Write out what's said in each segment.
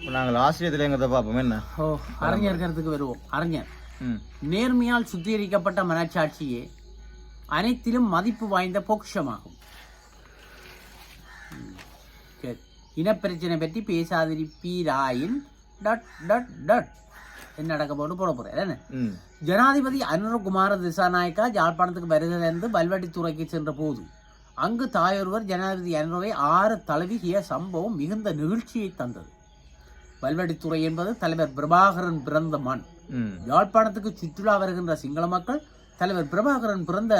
இப்போ நாங்கள் ஆசிரியர் தலைங்கிறத பார்ப்போம். என்ன? ஓ அறிஞர்களுக்கு வருவோம். அறிஞர். ம். நேர்மையால் சுத்திகரிக்கப்பட்ட மனச்சாட்சியே அனைத்திலும் மதிப்பு வாய்ந்த பொக்கிஷமாகும். இனப்பிரச்சனை பற்றி பேசாதிருப்பீராயின் டட் டட் டட். என்ன நடக்க போட்டு போட போறேன். ஜனாதிபதி அனுரகுமார திசாநாயக்கா யாழ்ப்பாணத்துக்கு வருகிறதிலிருந்து வல்வெட்டித்துறைக்கு சென்ற போது அங்கு தாயொருவர் ஜனாதிபதி அனுரவை ஆறு தழுவிய சம்பவம் மிகுந்த நெகிழ்ச்சியை தந்தது. வல்வெட்டித்துறை என்பது தலைவர் பிரபாகரன் பிறந்த மண். யாழ்ப்பாணத்துக்கு சுற்றுலா வருகின்ற சிங்கள மக்கள் தலைவர் பிரபாகரன் பிறந்த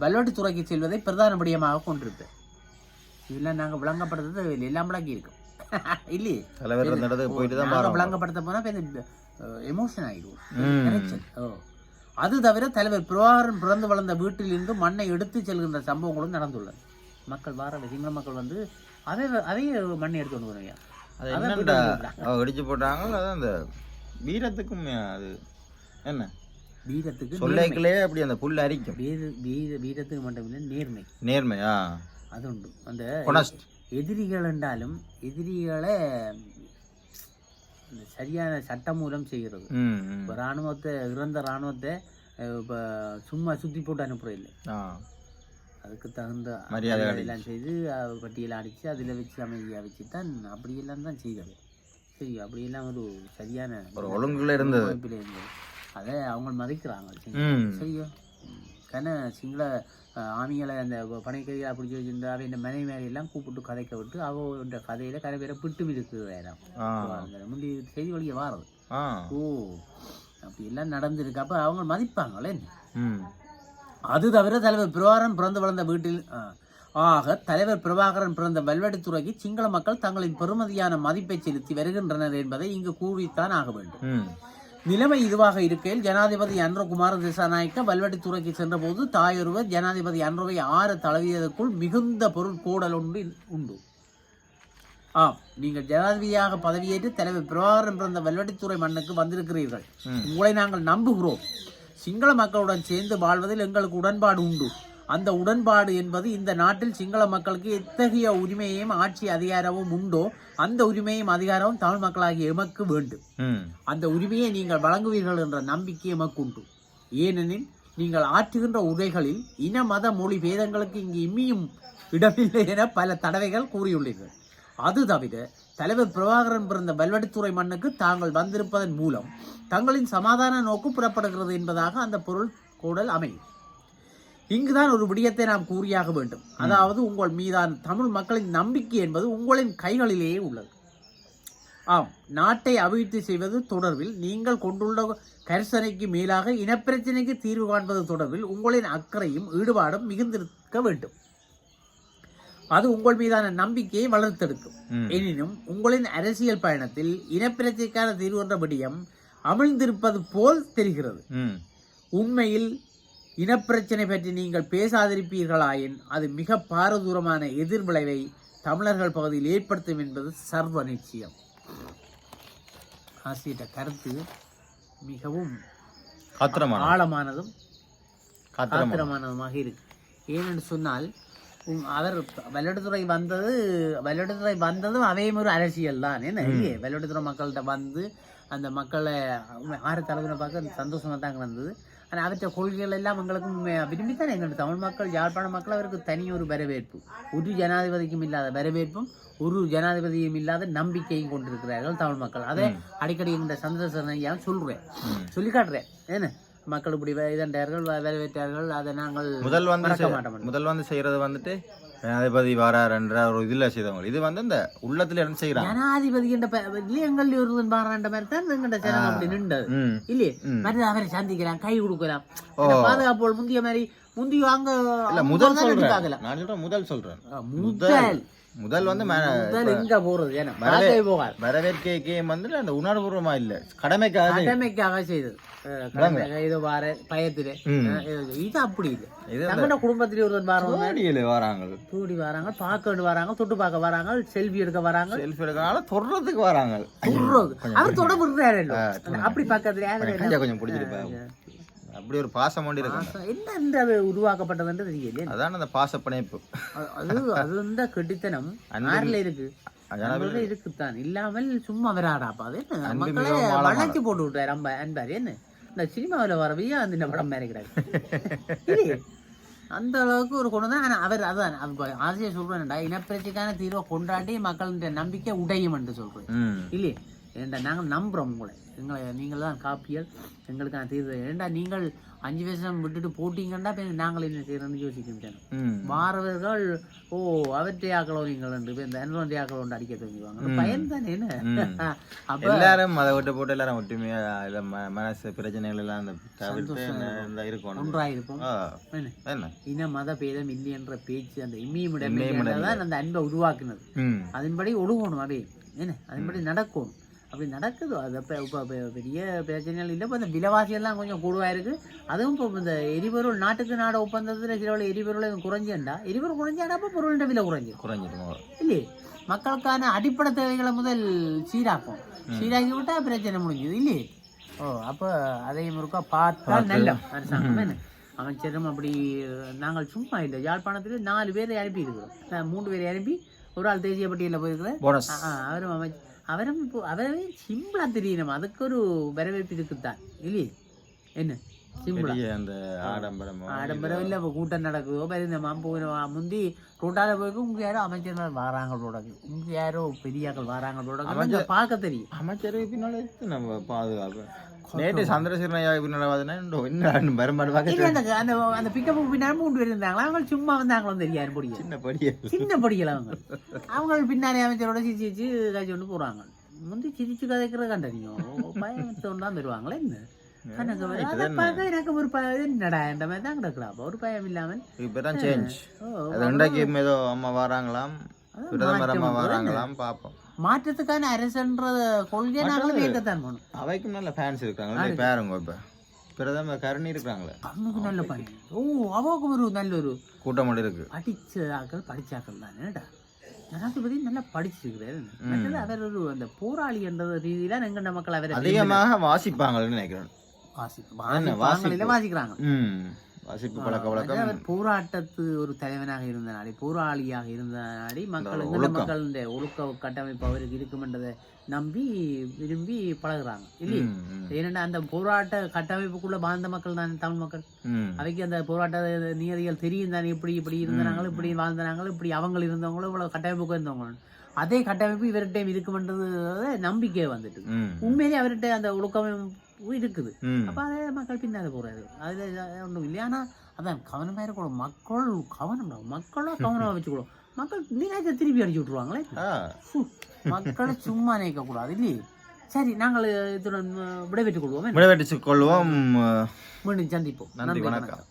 வல்வெட்டித்துறைக்கு செல்வதை பிரதான விடயமாக கொண்டிருப்பேன். இதெல்லாம் நாங்கள் விளங்கப்படுத்துறது இதுல எல்லாம் விளங்கி இருக்கும் இல்லையே? தலைவர் போயிட்டு விளங்கப்படுத்த போனா எமோஷன் ஆயிடுவோம். ம். இரைச்சல். ஓ. அது தவிர தலைவர் பிரபாகரன் பிறந்து வளர்ந்த வீட்டில் இருந்து மண்ணை எடுத்து செல்கின்ற சம்பவங்களும் நடந்துள்ளது. மக்கள் வார சிங்கள மக்கள் வந்து அதை அதையே மண்ணை எடுத்து கொண்டு வருவாங்க. அது என்னடா இடிச்சு போட்டாங்க அதான் அந்த வீரத்துக்கும் அது என்ன? வீரத்துக்கு நேர்மை. சொல்லைக்குள்ளே அப்படி அந்த புல் அரிக்கும். வீர வீர வீரத்துக்கு மட்டுமில்லை நேர்மை. நேர்மையா அது உண்டு. அந்த எதிரிகள் என்றாலும் எதிரிகளை சரியான சட்டம் மூலம் செய்கிறது. இப்போ இராணுவத்தை இறந்த இராணுவத்தை இப்போ சும்மா சுற்றி போட்டு அனுப்புறது இல்லை அதுக்கு தகுந்த மரியாதை எல்லாம் செய்து பட்டியலை அடித்து அதில் வச்சு அமைதியாக வச்சு தான் அப்படியெல்லாம் தான் செய்கிறது சரி அப்படியெல்லாம் ஒரு சரியான ஒரு ஒழுங்குல இருந்தது. இருந்தது. அதை அவங்க மதிக்கிறாங்க சரியோ? கன சிங்கள ஆமிகளை அந்த பனைக்கைகளை பிடிச்சி வச்சிருந்தா இந்த மனை மேலையெல்லாம் கூப்பிட்டு கதைக்க விட்டு அவ கதையில கரை பேரை பிட்டு இருக்கு வேறாம். முந்தி செய்தி வழியை வாரது. ஓ அப்படி எல்லாம் நடந்திருக்கு. அப்ப அவங்க மதிப்பாங்களே அது தவிர தலைவர் பிரபாகரன் பிறந்து வளர்ந்த வீட்டில். ஆக தலைவர் பிரபாகரன் பிறந்த வல்வெட்டித்துறைக்கு சிங்கள மக்கள் தங்களின் பெருமதியான மதிப்பை செலுத்தி வருகின்றனர் என்பதை இங்கு கூறித்தான் ஆக வேண்டும் நிலைமை இதுவாக இருக்கையில் ஜனாதிபதி அன்ரகுமார திசாநாயக்க வல்வெட்டித்துறைக்கு சென்றபோது தாயொருவர் ஜனாதிபதி அன்ரோவை ஆறு தழுவியதற்குள் மிகுந்த பொருட்கூடல் உண்டு உண்டு ஆம் நீங்கள் ஜனாதிபதியாக பதவியேற்று தலைவர் பிரபாகரன் பிறந்த வல்வெட்டித்துறை மண்ணுக்கு வந்திருக்கிறீர்கள். உங்களை நாங்கள் நம்புகிறோம் சிங்கள மக்களுடன் சேர்ந்து வாழ்வதில் எங்களுக்கு உடன்பாடு உண்டு. அந்த உடன்பாடு என்பது இந்த நாட்டில் சிங்கள மக்களுக்கு எத்தகைய உரிமையையும் ஆட்சி அதிகாரமும் உண்டோ அந்த உரிமையும் அதிகாரமும் தமிழ் மக்களாகிய எமக்கு வேண்டும். அந்த உரிமையை நீங்கள் வழங்குவீர்கள் என்ற நம்பிக்கை எமக்கு உண்டு. ஏனெனில் நீங்கள் ஆற்றுகின்ற உரைகளில் இன மத மொழி பேதங்களுக்கு இங்கு இம்மியும் இடமில்லை என பல தடவைகள் கூறியுள்ளீர்கள். அது தவிர தலைவர் பிரபாகரன் பிறந்த வல்வெட்டித்துறை மண்ணுக்கு தாங்கள் வந்திருப்பதன் மூலம் தங்களின் சமாதான நோக்கு புறப்படுகிறது என்பதாக அந்த பொருள் கூடல் அமையும். இங்குதான் ஒரு விடயத்தை நாம் கூறியாக வேண்டும். அதாவது உங்கள் மீதான தமிழ் மக்களின் நம்பிக்கை என்பது உங்களின் கைகளிலேயே உள்ளது. ஆம் நாட்டை அபிவிருத்தி செய்வது தொடர்பில் நீங்கள் கொண்டுள்ள கரிசனைக்கு மேலாக இனப்பிரச்சனைக்கு தீர்வு காண்பது தொடர்பில் உங்களின் அக்கறையும் ஈடுபாடும் மிகுந்திருக்க வேண்டும். அது உங்கள் மீதான நம்பிக்கையை வளர்த்தெடுக்கும். எனினும் உங்களின் அரசியல் பயணத்தில் இனப்பிரச்சனைக்கான தீர்வு என்ற விடயம் அமிழ்ந்திருப்பது போல் தெரிகிறது. உண்மையில் இனப்பிரச்சனை பற்றி நீங்கள் பேசாதிருப்பீர்களாயின் அது மிக பாரதூரமான எதிர்விளைவை தமிழர்கள் பகுதியில் ஏற்படுத்தும் என்பது சர்வ நிச்சயம். ஆசிட்ட கருத்து மிகவும் ஆழமானதும் காத்திரமான. ஆத்திரமானதுமாக இருக்கு. ஏனென்று சொன்னால் அவர் வெள்ளடுத்துறை வந்தது வெள்ளடுத்துறை வந்ததும் அவையும் ஒரு அரசியல் தான். என்ன வெள்ளடுத்துறை மக்கள்கிட்ட வந்து அந்த மக்களை ஆறு தலைவரை பார்க்க சந்தோஷமா தாங்க வந்தது. ஆனால் அவற்றை கொள்கைகள் எல்லாம் எங்களுக்கும் விரும்பித்தான் எங்கள் தமிழ் மக்கள் யாழ்ப்பாண மக்கள் அவருக்கு தனி ஒரு வரவேற்பு. ஒரு ஜனாதிபதிக்கும் இல்லாத வரவேற்பும் ஒரு ஜனாதிபதியும் இல்லாத நம்பிக்கையும் கொண்டிருக்கிறார்கள் தமிழ் மக்கள். அதை அடிக்கடி இந்த சந்தோஷம் ஐயா சொல்றேன். சொல்லி காட்டுறேன். என்ன? மக்கள் இப்படி இதண்டார்கள் வரவேற்றார்கள் அதை நாங்கள் முதல் வந்து முதல் வந்து செய்யறது வந்துட்டு ஜனாதிபதி வாராருன்ற ஒரு இதுல செய்தவங்க. இது வந்து இந்த உள்ளத்துல இருந்து செய்யறாங்க. ஜனாதிபதி என்ற எங்கள் ஒருவன் பாராண்ட மாதிரி தான் எங்கள்ட ஜனம் அப்படி நின்றது. இல்லையே? மற்ற அவரை சந்திக்கலாம் கை அந்த பாதுகாப்பு முந்திய மாதிரி இல்ல அவங்க முதல் சொல்றேன். நான் சொல்றேன் முதல் சொல்றேன். முதல். முதல் வந்து எங்க போறது? வரவேற்கை வந்து அந்த உணர்வுபூர்வமா இல்ல. கடமைக்காக. கடமைக்காக செய்தது. ஏதோ வார பயத்திலே. இது. அப்படி இல்லை. இது தங்கட குடும்பத்திலே ஒருவன் கோடியில வராங்க. கூடி வராங்க பார்க்க வேண்டி வராங்க தொட்டு பார்க்க வராங்க செல்ஃபி எடுக்க வராங்க. செல்ஃபி எடுக்கனால தொடுறதுக்கு வராங்க. அவர் தொட விடுறாரு அப்படி பக்கத்துல கொஞ்சம் பிடிச்சிருப்பாங்க அப்படி ஒரு பாசம் ஒண்டி இருக்கு என்ன இந்த அது உருவாக்கப்பட்டதுன்றது தெரியல அதான் அந்த பாச பிணைப்பு அது அது இந்த கெட்டித்தனம் ஆறுல இருக்கு. இருக்குத்தான். இல்லாமல் சும்மா வராடாப்பா அது என்ன? மக்களை. வளைச்சு போட்டு விட்டாரு அம்ப அன்பாரு. என்ன? இந்த சினிமாவில் வர விஜய் இந்த படம் மேரைக்கிறாரு. இல்லையே அந்த அளவுக்கு ஒரு கொண்டு தான் ஆனால் அவர் அதான் அது ஆசிரியர் சொல்றேன்டா இனப்பிரச்சைக்கான தீர்வை கொண்டாடி மக்களின் நம்பிக்கை உடையும் என்று சொல்றேன். இல்லையே? ஏண்டா நாங்கள் நம்புறோம் உங்களை. எங்களை நீங்கள் தான் காப்பியல் எங்களுக்கான தீர்வு. ஏண்டா நீங்கள் அஞ்சு வருஷம் விட்டுட்டு போட்டீங்கன்னா நாங்கள் என்ன செய்யறோம்னு யோசிக்கின்றேன் ம். மாறவர்கள் ஓ அவற்றை ஆக்களோ நீங்கள் என்று இந்த அன்பொன்றை ஆக்களோ அடிக்க தெரிஞ்சுவாங்க பயன் தானே என்ன. அப்ப எல்லாரும் அதை விட்டு போட்டு எல்லாரும் ஒற்றுமையா இல்ல ம- மனசு பிரச்சனைகள் எல்லாம் அந்த இருக்கணும். ஆ, என்ன? என்ன? இன மத பேதம் இல்லை என்ற பேச்சு அந்த இம்மியமிடம் தான் அந்த அன்பை உருவாக்குனது. அதன்படி ஒழுகணும் அவே என்ன? அதன்படி நடக்கணும். அப்படி நடக்குது? அது அப்போ இப்போ பெரிய பிரச்சனைகள் இல்லை. இப்போ இந்த விலைவாசி எல்லாம் கொஞ்சம் கூடுவாக இருக்கு அதுவும் இப்போ இந்த எரிபொருள் நாட்டுக்கு நாடு ஒப்பந்தத்தில் சில எரிபொருளை குறைஞ்சேன்டா? எரிபொருள் குறைஞ்சாடா அப்போ பொருளின் விலை குறைஞ்சு. குறைஞ்சிடும் இல்லையே? மக்களுக்கான அடிப்படை தேவைகளை முதல் சீராக்கும். சீராக்கி விட்டா பிரச்சனை முடிஞ்சது இல்லையே? ஓ அப்போ அதையும் இருக்கா பார்த்தால் நல்ல அரசாங்கம் என்ன? அமைச்சரும் அப்படி நாங்கள் சும்மா இல்லை யாழ்ப்பாணத்தில் நாலு பேரை அனுப்பி இருக்கிறோம் மூன்று பேரை அனுப்பி ஒரு ஆள் தேசிய பட்டியலில் போயிருக்கிறேன் அவரும் அமைச்சர் அவரும் அவரவே சிம்பிளா தெரியணும். அதுக்கு ஒரு வரவேற்பு இருக்குத்தான். இல்லையே? என்ன? சிம்பிளா. அந்த ஆடம்பரம் ஆடம்பரம் இல்லை இப்போ கூட்டம் நடக்குதோ பரிந்தமா போயிடுவா முந்தி ரோட்டால போய்க்கு உங்க யாரோ அமைச்சர்கள் வாராங்களோட உங்க யாரோ பெரியாக்கள் வாராங்களோட பார்க்க தெரியும். அமைச்சர் பின்னால நம்ம பாதுகாப்பு? நேற்று சந்திரசேகரன் ஐயா பார்த்தீங்கன்னா என்ன வருமாடு பார்க்க அந்த அந்த பிக்கப் பின்னாடி மூணு பேர் இருந்தாங்களா அவங்க சும்மா வந்தாங்களோ தெரியாது முடியும் சின்ன படியே சின்ன படிக்கல அவங்க அவங்க பின்னாடி அமைச்சரோட சிரிச்சு சிரிச்சு காய்ச்சி கொண்டு போறாங்க முந்தி சிரிச்சு கதைக்கிற கண்டனியும் பயத்தோடு தான் வருவாங்களே என்ன எனக்கு ஒரு- என்னடா இந்த மாதிரி தான் ஒரு பயம் இல்லாமல் இப்பதான் சேஞ்ச் ஓ, அது இன்றைக்கு ஏதோ அம்மா வராங்களாம் பிரதமர் அம்மா வராங்களாம் பார்ப்போம் மாற்றத்துக்கான அரசுன்ற கொள்கை நாங்களும் இயக்கத்தான் போகணும் அவைக்கும் நல்ல ஃபேன்ஸ் இருக்காங்க. பேருங்க இப்ப. பிரதமர் கருணி இருக்கிறாங்களே கண்ணுக்கு நல்ல பையன் ஓ அவருக்கு ஒரு நல்ல ஒரு கூட்டம் இருக்கு. படிச்ச ஆக்கள் படிச்சாக்கள் தானேடா ஜனாதிபதி நல்லா படிச்சிருக்கிறாரு. அவர் ஒரு அந்த போராளி என்ற ரீதியில எங்கண்ட மக்கள் அவரை அதிகமாக வாசிப்பாங்கன்னு நினைக்கிறேன். வாசிப்பு வாசிப்பாங்களில வாசிக்கிறாங்க. வாசிப்பு பழக்க வழக்கம். அவர் போராட்டத்து ஒரு தலைவனாக இருந்த நாடி போராளியாக இருந்த நாடி மக்கள் மக்களுடைய ஒழுக்க கட்டமைப்பு அவருக்கு இருக்குமென்றதை நம்பி விரும்பி பழகுறாங்க இல்லையே? ஏனென்றா அந்த போராட்ட கட்டமைப்புக்குள்ள வாழ்ந்த மக்கள் தான் தமிழ் மக்கள். அவைக்கு அந்த போராட்ட நியதிகள் தெரியும் தானே இப்படி இப்படி இருந்தாங்களும் இப்படி வாழ்ந்தாங்களும் இப்படி அவங்க இருந்தவங்களும் இவ்வளவு கட்டமைப்புக்கு இருந்தவங்க அதே கட்டமைப்பு இவர்கிட்ட இருக்குமென்றது நம்பிக்கை வந்துட்டு ம், உண்மையிலே அவர்கிட்ட அந்த ஒழுக்கமைப்பு இருக்குது. அப்ப அதை மக்கள் பின்னாடி போறாரு அதுல ஒன்றும் இல்லை ஆனா அதான் கவனமா இருக்கணும் மக்கள் கவனம் மக்களும் கவனமா வச்சுக்கணும் மக்கள் நீராஜ திருப்பி அடிச்சு விட்டுருவாங்களே மக்களை சும்மா நினைக்க கூடாது இல்லையே சரி நாங்கள் இத்துடன் விடைபெற்றுக் கொள்வோமே விடைபெற்றுக் கொள்வோம் மீண்டும் சந்திப்போம் நன்றி வணக்கம்